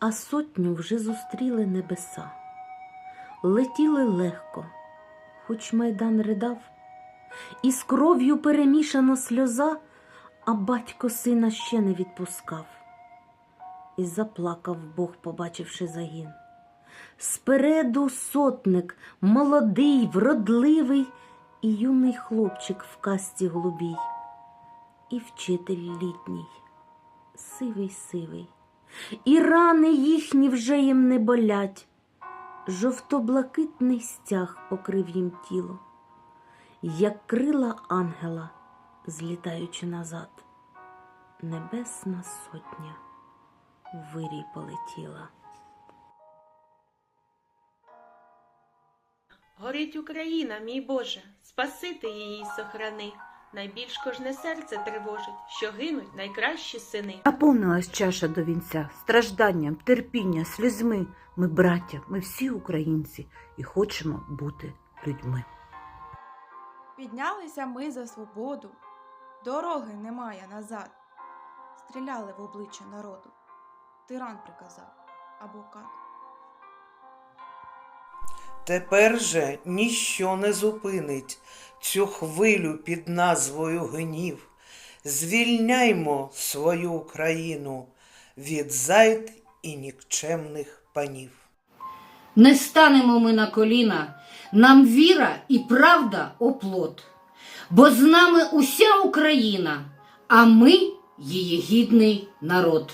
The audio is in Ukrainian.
а сотню вже зустріли небеса. Летіли легко, хоч майдан ридав, і з кров'ю перемішана сльоза, а батько сина ще не відпускав. І заплакав Бог, побачивши загін. Спереду сотник, молодий, вродливий, і юний хлопчик в касті голубій, і вчитель літній, сивий сивий, і рани їхні вже їм не болять. Жовто-блакитний стяг покрив їм тіло, як крила ангела, злітаючи назад, небесна сотня вирій полетіла. Горить Україна, мій Боже, спасити її сохрани. Найбільш кожне серце тривожить, що гинуть найкращі сини. Наповнилась чаша до вінця стражданням, терпіння, слізьми. Ми браття, ми всі українці і хочемо бути людьми. Піднялися ми за свободу, дороги немає назад. Стріляли в обличчя народу. Тиран приказав або кат. Тепер же ніщо не зупинить цю хвилю під назвою гнів. Звільняймо свою Україну від зайд і нікчемних панів. Не станемо ми на коліна, нам віра і правда оплот. Бо з нами уся Україна, а ми її гідний народ.